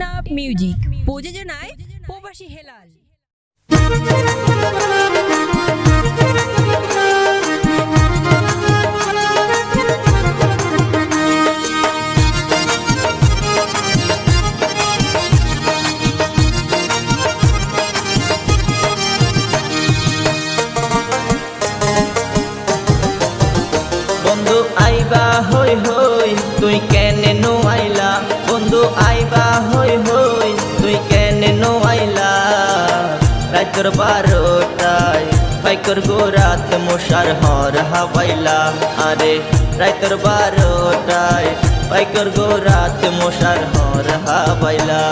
Sound music. প্রযোজনায় প্রবাসী হেলাল। বন্ধু আইবা হই হই। রাইতর বারোটায়। বাইকর গোরাত মশার হর হাবাইলা আরে, রাইতর বারোটায় বাইকর গোরাত মশার হর হাবাইলা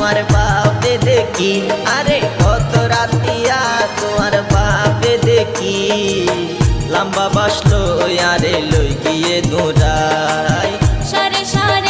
তোমার বাপে দেখি। আরে কত রাতিয়া, তোমার বাপে দেখি। লম্বা বাসলো, আরে লই গিয়ে দুরাই সারে সারে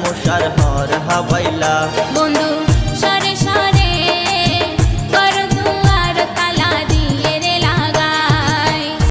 ভাইলা বন্ধু